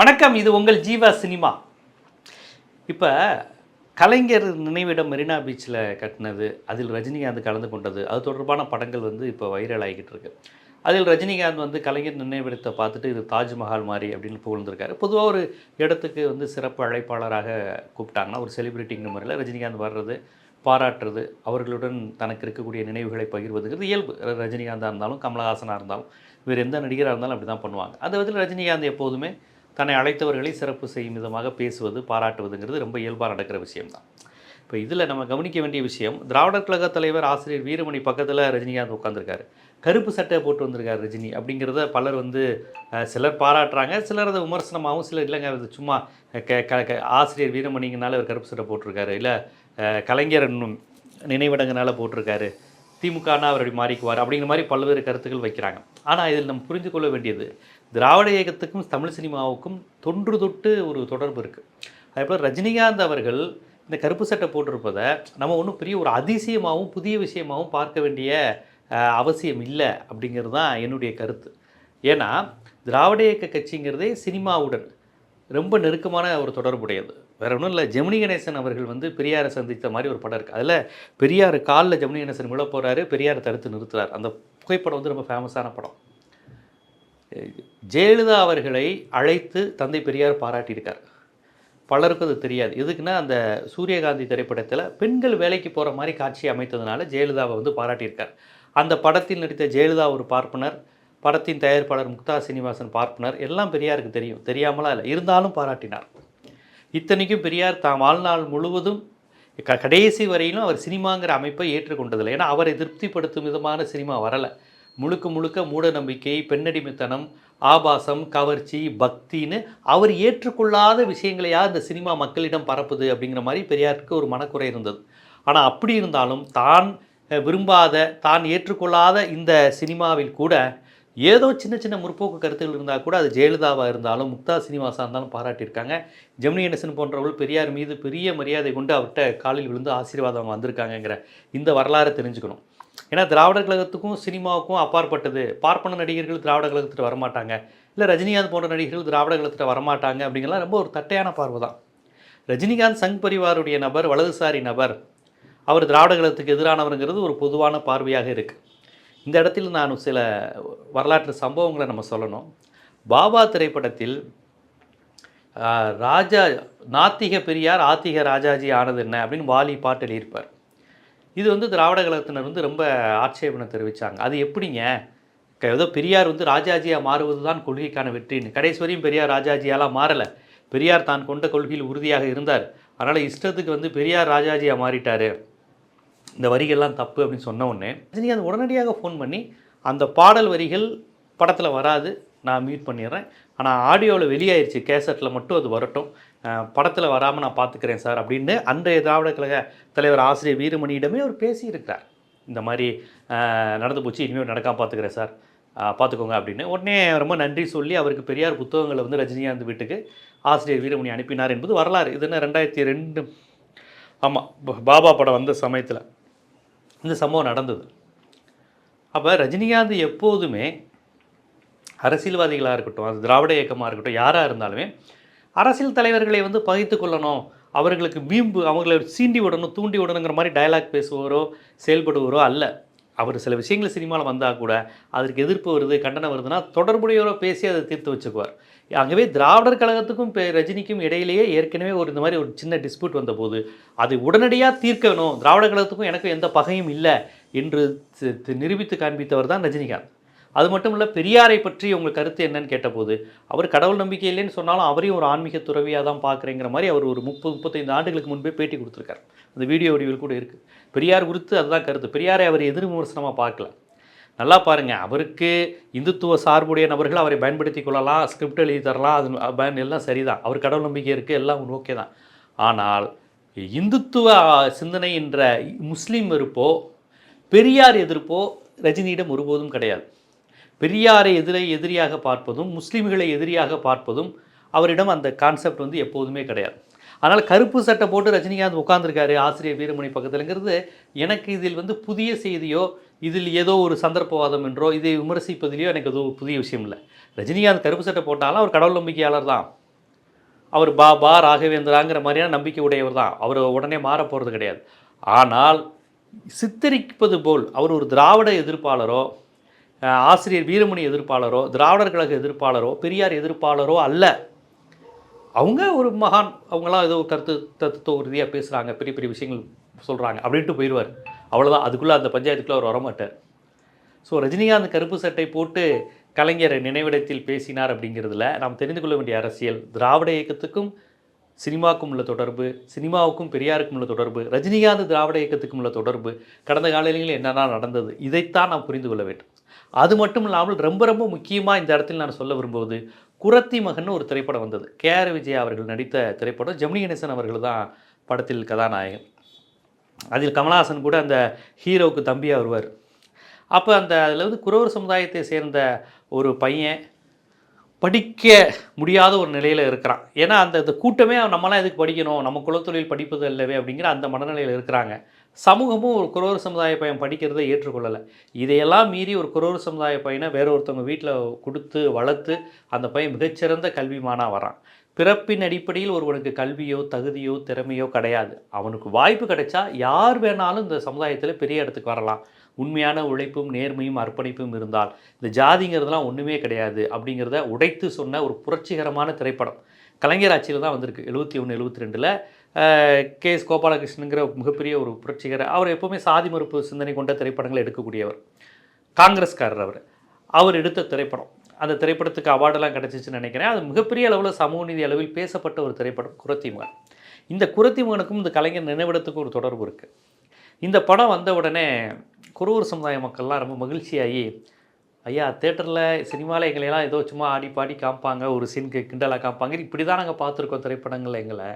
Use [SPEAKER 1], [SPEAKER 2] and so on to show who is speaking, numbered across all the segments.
[SPEAKER 1] வணக்கம் இது உங்கள் ஜீவா சினிமா. இப்போ கலைஞர் நினைவிடம் மெரினா பீச்சில் கட்டினது அதில் ரஜினிகாந்த் கலந்து கொண்டது அது தொடர்பான படங்கள் வந்து இப்போ வைரல் ஆகிக்கிட்டு இருக்கு. அதில் ரஜினிகாந்த் வந்து கலைஞர் நினைவிடத்தை பார்த்துட்டு இது தாஜ்மஹால் மாதிரி அப்படின்னு புகழ்ந்திருக்காரு. பொதுவாக ஒரு இடத்துக்கு வந்து சிறப்பு அழைப்பாளராக கூப்பிட்டாங்கன்னா ஒரு செலிபிரிட்டிங்கிற முறையில் ரஜினிகாந்த் வர்றது பாராட்டுறது அவர்களுடன் தனக்கு இருக்கக்கூடிய நினைவுகளை பகிர்வதுங்கிறது இயல்பு. ரஜினிகாந்தாக இருந்தாலும் கமலஹாசனாக இருந்தாலும் வேறு எந்த நடிகராக இருந்தாலும் அப்படி தான் பண்ணுவாங்க. அந்த விதத்தில் ரஜினிகாந்த் எப்போதுமே தன்னை அழைத்தவர்களை சிறப்பு செய்யும் விதமாக பேசுவது பாராட்டுவதுங்கிறது ரொம்ப இயல்பாக நடக்கிற விஷயம்தான். இப்போ இதில் நம்ம கவனிக்க வேண்டிய விஷயம் திராவிடர் கழக தலைவர் ஆசிரியர் வீரமணி பக்கத்தில் ரஜினிகாந்த் உட்காந்துருக்காரு கருப்பு சட்டை போட்டு வந்திருக்காரு ரஜினி அப்படிங்கிறத பலர் வந்து சிலர் பாராட்டுறாங்க சிலர் அதை விமர்சனமாகவும் சிலர் இல்லைங்க அது சும்மா க க க- ஆசிரியர் வீரமணிங்கனால அவர் கருப்பு சட்டை போட்டிருக்காரு இல்லை கலைஞர் நினைவிடங்கனால போட்டிருக்காரு திமுகனா அவர் அப்படி மாறிக்குவார் அப்படிங்கிற மாதிரி பல்வேறு கருத்துக்கள் வைக்கிறாங்க. ஆனால் இதில் நம்ம புரிந்து கொள்ள வேண்டியது திராவிட இயக்கத்துக்கும் தமிழ் சினிமாவுக்கும் தொன்று தொட்டு ஒரு தொடர்பு இருக்குது அதேபோல் ரஜினிகாந்த் அவர்கள் இந்த கருப்பு சட்டை போட்டிருப்பதை நம்ம ஒன்றும் பெரிய ஒரு அதிசயமாகவும் புதிய விஷயமாகவும் பார்க்க வேண்டிய அவசியம் இல்லை அப்படிங்கிறது தான் என்னுடைய கருத்து. ஏன்னா திராவிட இயக்க கட்சிங்கிறதே சினிமாவுடன் ரொம்ப நெருக்கமான ஒரு தொடர்புடையது. வேற ஒன்றும் இல்லை ஜெமினி கணேசன் அவர்கள் வந்து பெரியாரை சந்தித்த மாதிரி ஒரு படம் இருக்குது அதில் பெரியார் காலில் ஜெமினி கணேசன் விழ போகிறாரு பெரியாரை தடுத்து நிறுத்துறார். அந்த புகைப்படம் வந்து ரொம்ப ஃபேமஸான படம். ஜெயலலிதா அவர்களை அழைத்து தந்தை பெரியார் பாராட்டியிருக்கார். பலருக்கும் அது தெரியாது. எதுக்குன்னா அந்த சூரியகாந்தி திரைப்படத்தில் பெண்கள் வேலைக்கு போகிற மாதிரி காட்சி அமைத்ததுனால ஜெயலலிதாவை வந்து பாராட்டியிருக்கார். அந்த படத்தில் நடித்த ஜெயலலிதா ஒரு பார்ப்பனர் படத்தின் தயாரிப்பாளர் முக்தா சீனிவாசன் பார்ப்பனர் எல்லாம் பெரியாருக்கு தெரியும். தெரியாமலாம் இல்லை இருந்தாலும் பாராட்டினார். இத்தனைக்கும் பெரியார் தாம் வாழ்நாள் முழுவதும் க கடைசி வரையிலும் அவர் சினிமாங்கிற அமைப்பை ஏற்றுக்கொண்டதில்லை. ஏன்னா அவரை திருப்திப்படுத்தும் விதமான சினிமா வரலை. முழுக்க முழுக்க மூட நம்பிக்கை பெண்ணடிமைத்தனம் ஆபாசம் கவர்ச்சி பக்தின்னு அவர் ஏற்றுக்கொள்ளாத விஷயங்களையா இந்த சினிமா மக்களிடம் பரப்புது அப்படிங்கிற மாதிரி பெரியாருக்கு ஒரு மனக்குறை இருந்தது. ஆனால் அப்படி இருந்தாலும் தான் விரும்பாத தான் ஏற்றுக்கொள்ளாத இந்த சினிமாவில் கூட ஏதோ சின்ன சின்ன முற்போக்கு கருத்துகள் இருந்தால் கூட அது ஜெயலலிதாவாக இருந்தாலும் முக்தா சீனிவாசா இருந்தாலும் பாராட்டியிருக்காங்க. ஜெமினி கணேசன் போன்றவர்கள் பெரியார் மீது பெரிய மரியாதை கொண்டு அவர்கிட்ட காலில் விழுந்து ஆசீர்வாதம் வந்திருக்காங்கங்கிற இந்த வரலாறை தெரிஞ்சுக்கணும். ஏன்னா திராவிடர் கழகத்துக்கும் சினிமாவுக்கும் அப்பாற்பட்டது. பார்ப்பன நடிகர்கள் திராவிட கழகத்துட்டு வரமாட்டாங்க. இல்லை ரஜினிகாந்த் போன்ற நடிகர்கள் திராவிட கழகத்துட்டு வரமாட்டாங்க அப்படிங்கலாம் ரொம்ப ஒரு தட்டையான பார்வை தான். ரஜினிகாந்த் சங் பரிவாருடைய நபர் வலதுசாரி நபர். அவர் திராவிட கழகத்துக்கு எதிரானவருங்கிறது ஒரு பொதுவான பார்வையாக இருக்குது இந்த இடத்தில் நான் சில வரலாற்று சம்பவங்களை நம்ம சொல்லணும். பாபா திரைப்படத்தில் ராஜா நாத்திக பெரியார் ஆத்திக ராஜாஜி ஆனது என்ன அப்படின்னு வாலி பாட்டு எழுதியிருப்பார் இது வந்து திராவிட கழகத்தினர் வந்து ரொம்ப ஆட்சேபனை தெரிவித்தாங்க அது எப்படிங்க? ஏதோ பெரியார் வந்து ராஜாஜியாக மாறுவது தான் கொள்கைக்கான வெற்றின்னு. கடைசி வரையும் பெரியார் ராஜாஜியாலாம் மாறலை. பெரியார் தான் கொண்ட கொள்கையில் உறுதியாக இருந்தார். அதனால் இஷ்டத்துக்கு வந்து பெரியார் ராஜாஜியாக மாறிட்டார். இந்த வரிகள்லாம் தப்பு அப்படின்னு சொன்ன உடனே ரஜினிகாந்த் உடனடியாக ஃபோன் பண்ணி அந்த பாடல் வரிகள் படத்தில் வராது. நான் மியூட் பண்ணிடுறேன். ஆனால் ஆடியோவில் வெளியாயிருச்சு. கேசட்டில் மட்டும் அது வரட்டும். படத்தில் வராமல் நான் பார்த்துக்கிறேன் சார் அப்படின்னு அன்றைய திராவிட கழக தலைவர் ஆசிரியர் வீரமணியிடமே அவர் பேசியிருக்கிறார். இந்த மாதிரி நடந்து போச்சு இனிமேல் நடக்காம பார்த்துக்கிறேன் சார். பார்த்துக்கோங்க அப்படின்னு. உடனே ரொம்ப நன்றி சொல்லி அவருக்கு பெரியார் புத்தகங்களை வந்து ரஜினிகாந்த் வீட்டுக்கு ஆசிரியர் வீரமணி அனுப்பினார் என்பது வரலாறு. இது என்ன ரெண்டாயிரத்தி ரெண்டு? ஆமாம் பாபா படம் வந்த சமயத்தில் இந்த சம்பவம் நடந்தது. அப்போ ரஜினிகாந்த் எப்போதுமே அரசியல்வாதிகளாக இருக்கட்டும் அது திராவிட இயக்கமாக இருக்கட்டும் யாராக இருந்தாலுமே அரசியல் தலைவர்களை வந்து பகைத்து கொள்ளணும். அவர்களுக்கு வீம்பு அவங்களை சீண்டி விடணும் தூண்டி விடணுங்கிற மாதிரி டயலாக் பேசுவோரோ செயல்படுவரோ அல்ல. அவர் சில விஷயங்கள் சினிமாவில் வந்தால் கூட அதற்கு எதிர்ப்பு வருது கண்டனம் வருதுன்னா தொடர்புடையவரோ பேசி அதை தீர்த்து வச்சுக்குவார். ஆகவே திராவிடர் கழகத்துக்கும் ரஜினிக்கும் இடையிலேயே ஏற்கனவே ஒரு இந்த மாதிரி ஒரு சின்ன டிஸ்பியூட் வந்தபோது அதை உடனடியாக தீர்க்கணும். திராவிடர் கழகத்துக்கும் எனக்கும் எந்த பகையும் இல்லை என்று நிரூபித்து காண்பித்தவர் தான் ரஜினிகாந்த். அது மட்டும் இல்லை பெரியாரை பற்றி உங்கள் கருத்து என்னன்னு கேட்டபோது அவர் கடவுள் நம்பிக்கை இல்லைன்னு சொன்னாலும் அவரையும் ஒரு ஆன்மீக துறவியாக தான் பார்க்குறேங்கிற மாதிரி அவர் ஒரு முப்பது முப்பத்தைந்து ஆண்டுகளுக்கு முன்பே பேட்டி கொடுத்துருக்காரு. அந்த வீடியோ வடிவில் கூட இருக்குது பெரியார் குறித்து அதுதான் கருத்து. பெரியாரை அவர் எதிர் விமர்சனமாக பார்க்கல. நல்லா பாருங்கள் அவருக்கு இந்துத்துவ சார்புடைய நபர்கள் அவரை பயன்படுத்தி கொள்ளலாம் ஸ்கிரிப்ட் எழுதி தரலாம் அது பயன் எல்லாம் சரிதான். அவர் கடவுள் நம்பிக்கை இருக்குது எல்லாம் ஓகே தான். ஆனால் இந்துத்துவ சிந்தனை என்ற முஸ்லீம் வெறுப்போ பெரியார் எதிர்ப்போ ரஜினியிடம் ஒருபோதும் கிடையாது. பெரியாரை எதிரை எதிரியாக பார்ப்பதும் முஸ்லீம்களை எதிரியாக பார்ப்பதும் அவரிடம் அந்த கான்செப்ட் வந்து எப்போதுமே கிடையாது. அதனால் கருப்பு சட்டை போட்டு ரஜினிகாந்த் உட்காந்துருக்காரு ஆசிரியர் வீரமணி பக்கத்துலங்கிறது எனக்கு இதில் வந்து புதிய செய்தியோ இதில் ஏதோ ஒரு சந்தர்ப்பவாதம் என்றோ இதை விமர்சிப்பதிலையோ எனக்கு எதுவும் புதிய விஷயம் இல்லை. ரஜினிகாந்த் கருப்பு சட்டை போட்டாலும் அவர் கடவுள் நம்பிக்கையாளர் தான். அவர் பா பா ராகவேந்திராங்கிற மாதிரியான நம்பிக்கை உடையவர் தான். அவர் உடனே மாற போகிறது கிடையாது. ஆனால் சித்தரிப்பது போல் அவர் ஒரு திராவிட எதிர்ப்பாளரோ ஆசிரியர் வீரமணி எதிர்ப்பாளரோ திராவிடர் கழக எதிர்ப்பாளரோ பெரியார் எதிர்ப்பாளரோ அல்ல. அவங்க ஒரு மகான் அவங்களாம் ஏதோ கருத்து தத்துவ ரீதியாக பேசுகிறாங்க பெரிய பெரிய விஷயங்கள் சொல்கிறாங்க அப்படின்ட்டு போயிடுவார். அவ்வளோதான் அதுக்குள்ளே அந்த பஞ்சாயத்துக்குள்ளே அவர் வரமாட்டார். ஸோ ரஜினிகாந்த் கருப்பு சட்டை போட்டு கலைஞர் நினைவிடத்தில் பேசினார் அப்படிங்கிறதுல நாம் தெரிந்து கொள்ள வேண்டிய அரசியல். திராவிட இயக்கத்துக்கும் சினிமாவுக்கும் உள்ள தொடர்பு சினிமாவுக்கும் பெரியாருக்கும் உள்ள தொடர்பு ரஜினிகாந்த் திராவிட இயக்கத்துக்கும் உள்ள தொடர்பு கடந்த காலங்களில் என்னென்ன நடந்தது இதைத்தான் நாம் புரிந்து கொள்ள வேண்டும். அது மட்டும் இல்லாமல் ரொம்ப ரொம்ப முக்கியமாக இந்த இடத்தில் நான் சொல்ல விரும்புவது குரத்தி மகன் ஒரு திரைப்படம் வந்தது. கே ஆர் விஜய் அவர்கள் நடித்த திரைப்படம். ஜெமினி கணேசன் அவர்கள் தான் படத்தில் கதாநாயகன். அதில் கமலஹாசன் கூட அந்த ஹீரோவுக்கு தம்பியாக வருவார். அப்போ அந்த அதில் வந்து குறவர் சமுதாயத்தை சேர்ந்த ஒரு பையன் படிக்க முடியாத ஒரு நிலையில் இருக்கிறான். ஏன்னா அந்த கூட்டமே நம்மளாம் எதுக்கு படிக்கணும்? நம்ம குலத்தொழில் படிப்பது அல்லவே அப்படிங்கிற அந்த மனநிலையில் இருக்கிறாங்க. சமூகமும் ஒரு குரோர் சமுதாய பையன் படிக்கிறதை ஏற்றுக்கொள்ளலை. இதையெல்லாம் மீறி ஒரு குரோர் சமுதாய பையனை வேற ஒருத்தவங்க வீட்டில் கொடுத்து வளர்த்து அந்த பையன் மிகச்சிறந்த கல்விமானாக வரான். பிறப்பின் அடிப்படையில் ஒருவனுக்கு கல்வியோ தகுதியோ திறமையோ கிடையாது. அவனுக்கு வாய்ப்பு கிடைச்சா யார் வேணாலும் இந்த சமுதாயத்தில் பெரிய இடத்துக்கு வரலாம். உண்மையான உழைப்பும் நேர்மையும் அர்ப்பணிப்பும் இருந்தால். இந்த ஜாதிங்கிறதுலாம் ஒன்றுமே கிடையாது அப்படிங்கிறத உடைத்து சொன்ன ஒரு புரட்சிகரமான திரைப்படம். கலைஞர் ஆட்சியில் தான் வந்திருக்கு. எழுபத்தி ஒன்று எழுபத்தி ரெண்டில் கே. எஸ். கோபாலகிருஷ்ணனுங்கிற மிகப்பெரிய ஒரு புரட்சிகர அவர் எப்போவுமே சாதி மறுப்பு சிந்தனை கொண்ட திரைப்படங்களை எடுக்கக்கூடியவர். காங்கிரஸ்காரர் அவர். அவர் எடுத்த திரைப்படம். அந்த திரைப்படத்துக்கு அவார்டெல்லாம் கிடச்சிச்சுன்னு நினைக்கிறேன். அது மிகப்பெரிய அளவில் சமூக நீதி அளவில் பேசப்பட்ட ஒரு திரைப்படம் குரத்தி மகன் இந்த குரத்தி மகனுக்கும் இந்த கலைஞர் நினைவிடத்துக்கும் ஒரு தொடர்பு இருக்குது இந்த படம் வந்த உடனே குறவர் சமுதாய மக்கள்லாம் ரொம்ப மகிழ்ச்சியாகி ஐயா தேட்டரில் சினிமாவில் எங்களையெல்லாம் ஏதோ சும்மா ஆடி பாடி காமிப்பாங்க ஒரு சீனுக்கு கிண்டலாக காமிப்பாங்க. இப்படி தான் நாங்கள் பார்த்துருக்கோம் திரைப்படங்களில் எங்களை.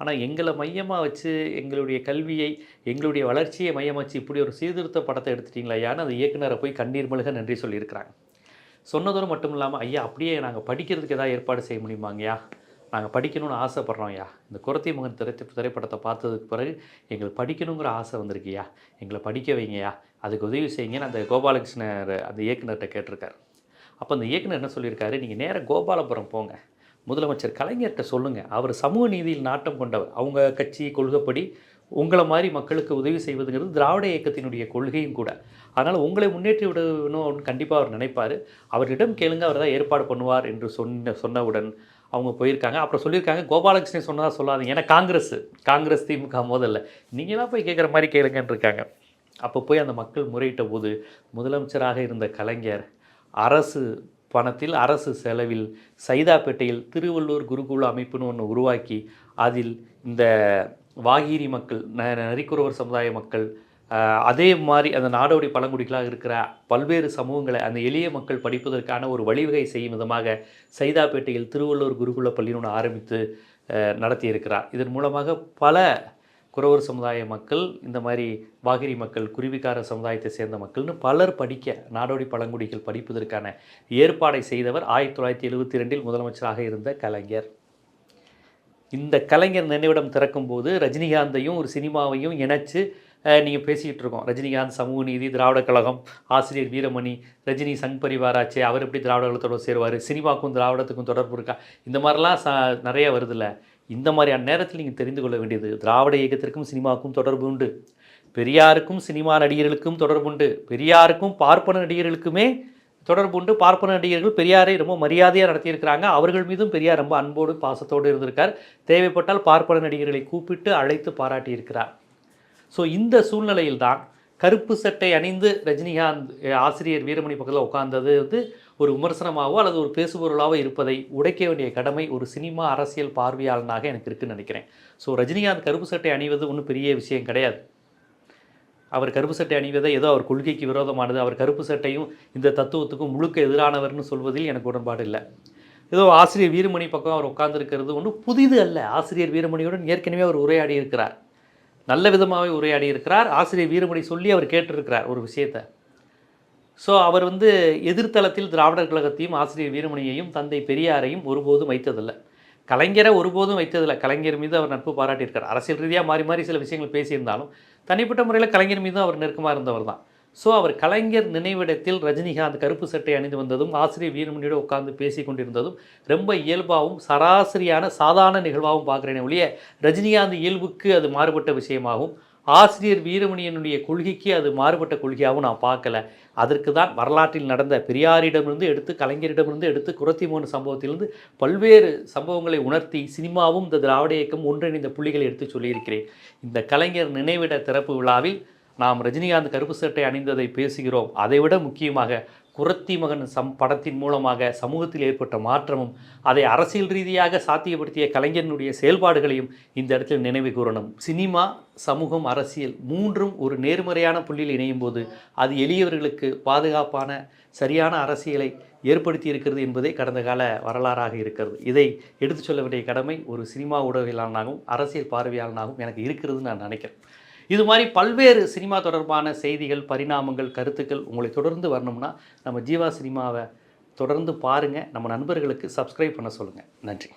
[SPEAKER 1] ஆனால் எங்களை மையமாக வச்சு எங்களுடைய கல்வியை எங்களுடைய வளர்ச்சியை மையமாக வச்சு இப்படி ஒரு சீர்திருத்த படத்தை எடுத்துட்டீங்களா ஐயான்னு அந்த இயக்குனரை போய் கண்ணீர் மழுக நன்றி சொல்லியிருக்கிறாங்க. சொன்னதோடு மட்டும் இல்லாமல் ஐயா அப்படியே நாங்கள் படிக்கிறதுக்கு எதாவது ஏற்பாடு செய்ய முடியுமாங்கய்யா? நாங்கள் படிக்கணும்னு ஆசைப்பட்றோம் ஐயா இந்த குரத்தி மகன் திரை திரைப்படத்தை பார்த்ததுக்கு பிறகு எங்களுக்கு படிக்கணுங்கிற ஆசை வந்திருக்கியா எங்களை படிக்க வைங்கய்யா. அதுக்கு உதவி செய்யுங்கன்னு அந்த கோபாலகிருஷ்ணர் அந்த இயக்குனர்கிட்ட கேட்டிருக்காரு. அப்போ அந்த இயக்குனர் என்ன சொல்லியிருக்காரு? நீங்கள் நேராக கோபாலபுரம் போங்க. முதலமைச்சர் கலைஞர்கிட்ட சொல்லுங்கள் அவர் சமூக நீதியில் நாட்டம் கொண்டவர். அவங்க கட்சி கொள்கைப்படி உங்களை மாதிரி மக்களுக்கு உதவி செய்வதுங்கிறது திராவிட இயக்கத்தினுடைய கொள்கையும் கூட. அதனால் உங்களை முன்னேற்றி விடணும் கண்டிப்பாக அவர் நினைப்பார். அவரிடம் கேளுங்க அவர் தான் ஏற்பாடு பண்ணுவார் என்று சொன்ன சொன்னவுடன் அவங்க போயிருக்காங்க. அப்புறம் சொல்லியிருக்காங்க கோபாலகிருஷ்ணன் சொன்னதாக சொல்லாதீங்க. ஏன்னா காங்கிரஸ் காங்கிரஸ் திமுக மோதல்ல. நீங்களாம் போய் கேட்குற மாதிரி கேளுங்கன்னு இருக்காங்க அப்போ போய் அந்த மக்கள் முறையிட்ட போது முதலமைச்சராக இருந்த கலைஞர் அரசு பணத்தில் அரசு செலவில் சைதாப்பேட்டையில் திருவள்ளூர் குருகுல அமைப்புன்னு ஒன்று உருவாக்கி அதில் இந்த வாகீரி மக்கள் ந- நரிக்குறவர் சமுதாய மக்கள் அதே மாதிரி அந்த நாடோடி பழங்குடிகளாக இருக்கிற பல்வேறு சமூகங்களை அந்த எளிய மக்கள் படிப்பதற்கான ஒரு வழிவகை செய்யும் விதமாக சைதாப்பேட்டையில் திருவள்ளூர் குருகுல பள்ளின்னு ஒன்று ஆரம்பித்து நடத்தியிருக்கிறார். இதன் மூலமாக பல குறவர் சமுதாய மக்கள் இந்த மாதிரி வாகிரி மக்கள் குருவிக்கார சமுதாயத்தை சேர்ந்த மக்கள்னு பலர் படிக்க நாடோடி பழங்குடிகள் படிப்பதற்கான ஏற்பாடை செய்தவர் ஆயிரத்தி தொள்ளாயிரத்தி எழுபத்தி ரெண்டில் முதலமைச்சராக இருந்த கலைஞர். இந்த கலைஞர் நினைவிடம் திறக்கும்போது ரஜினிகாந்தையும் ஒரு சினிமாவையும் இணைச்சு நீங்கள் பேசிக்கிட்டு இருக்கோம். ரஜினிகாந்த் சமூக நீதி திராவிட கழகம் ஆசிரியர் வீரமணி ரஜினி சங் பரிவாராச்சே அவர் எப்படி திராவிட கழகத்தோட சேருவார் சினிமாக்கும் திராவிடத்துக்கும் தொடர்பு இருக்கா? இந்த மாதிரிலாம் ச நிறைய வருதுல்ல. இந்த மாதிரியான நேரத்தில் நீங்கள் தெரிந்து கொள்ள வேண்டியது திராவிட இயக்கத்திற்கும் சினிமாவுக்கும் தொடர்பு உண்டு. பெரியாருக்கும் சினிமா நடிகர்களுக்கும் தொடர்பு உண்டு. பெரியாருக்கும் பார்ப்பன நடிகர்களுக்குமே தொடர்பு உண்டு. பார்ப்பன நடிகர்கள் பெரியாரை ரொம்ப மரியாதையாக நடத்தியிருக்கிறாங்க. அவர்கள் மீதும் பெரியார் ரொம்ப அன்போடு பாசத்தோடு இருந்திருக்கார். தேவைப்பட்டால் பார்ப்பன நடிகர்களை கூப்பிட்டு அழைத்து பாராட்டியிருக்கிறார். ஸோ இந்த சூழ்நிலையில் தான் கருப்பு சட்டை அணிந்து ரஜினிகாந்த் ஆசிரியர் வீரமணி பக்கத்தில் உட்கார்ந்தது வந்து ஒரு விமர்சனமாகவோ அல்லது ஒரு பேசுபொருளாகவோ இருப்பதை உடைக்க வேண்டிய கடமை ஒரு சினிமா அரசியல் பார்வையாளனாக எனக்கு இருக்குன்னு நினைக்கிறேன். ஸோ ரஜினிகாந்த் கருப்பு சட்டை அணிவது ஒன்றும் பெரிய விஷயம் கிடையாது. அவர் கருப்பு சட்டை அணிவதை ஏதோ அவர் கொள்கைக்கு விரோதமானது. அவர் கருப்பு சட்டையும் இந்த தத்துவத்துக்கும் முழுக்க எதிரானவர்னு சொல்வதில் எனக்கு உடன்பாடு இல்லை. ஏதோ ஆசிரியர் வீரமணி பக்கம் அவர் உட்கார்ந்துருக்கிறது ஒன்றும் புதிது அல்ல. ஆசிரியர் வீரமணியுடன் ஏற்கனவே அவர் உரையாடி இருக்கிறார் நல்ல விதமாகவே உரையாடி இருக்கிறார். ஆசிரியர் வீரமணி சொல்லி அவர் கேட்டிருக்கிறார் ஒரு விஷயத்தை. ஸோ அவர் வந்து எதிர்த்தளத்தில் திராவிடர் கழகத்தையும் ஆசிரியர் வீரமணியையும் தந்தை பெரியாரையும் ஒருபோதும் வைத்ததில்லை. கலைஞரை ஒருபோதும் வைத்ததில்லை. கலைஞர் மீது அவர் நட்பு பாராட்டியிருக்கார் அரசியல் ரீதியாக மாறி மாறி சில விஷயங்கள் பேசியிருந்தாலும் தனிப்பட்ட முறையில் கலைஞர் மீதும் அவர் நெருக்கமாக இருந்தவர் தான். ஸோ அவர் கலைஞர் நினைவிடத்தில் ரஜினிகாந்த் கருப்பு சட்டை அணிந்து வந்ததும் ஆசிரியர் வீரமணியோடு உட்கார்ந்து பேசி கொண்டிருந்ததும் ரொம்ப இயல்பாகவும் சராசரியான சாதாரண நிகழ்வாகவும் பார்க்குறேனே ஒழிய ரஜினிகாந்த் இயல்புக்கு அது மாறுபட்ட விஷயமாகவும் ஆசிரியர் வீரமணியனுடைய கொள்கைக்கு அது மாறுபட்ட கொள்கையாகவும் நான் பார்க்கல. அதற்கு தான் வரலாற்றில் நடந்த பெரியாரிடமிருந்து எடுத்து கலைஞரிடமிருந்து எடுத்து குரத்திமோன் சம்பவத்திலிருந்து பல்வேறு சம்பவங்களை உணர்த்தி சினிமாவும் இந்த திராவிட இயக்கம் ஒன்றிணைந்த புள்ளிகளை எடுத்து சொல்லியிருக்கிறேன். இந்த கலைஞர் நினைவிட திறப்பு விழாவில் நாம் ரஜினிகாந்த் கருப்பு சட்டை அணிந்ததை பேசுகிறோம். அதைவிட முக்கியமாக குரத்தி மகன் சம் படத்தின் மூலமாக சமூகத்தில் ஏற்பட்ட மாற்றமும் அதை அரசியல் ரீதியாக சாத்தியப்படுத்திய கலைஞனுடைய செயல்பாடுகளையும் இந்த இடத்தில் நினைவு கூறணும். சினிமா சமூகம் அரசியல் மூன்றும் ஒரு நேர்மறையான புள்ளியில் இணையும் போது அது எளியவர்களுக்கு பாதுகாப்பான சரியான அரசியலை ஏற்படுத்தி இருக்கிறது என்பதே கடந்த கால வரலாறாக இருக்கிறது. இதை எடுத்துச் சொல்ல வேண்டிய கடமை ஒரு சினிமா ஊடகவியலாளனாகவும் அரசியல் பார்வையாளனாகவும் எனக்கு இருக்கிறதுன்னு நான் நினைக்கிறேன். இது மாதிரி பல்வேறு சினிமா தொடர்பான செய்திகள் பரிணாமங்கள் கருத்துக்கள் உங்களை தொடர்ந்து வரணும்னா நம்ம ஜீவா சினிமாவை தொடர்ந்து பாருங்கள் நம்ம நண்பர்களுக்கு சப்ஸ்கிரைப் பண்ண சொல்லுங்கள் நன்றி.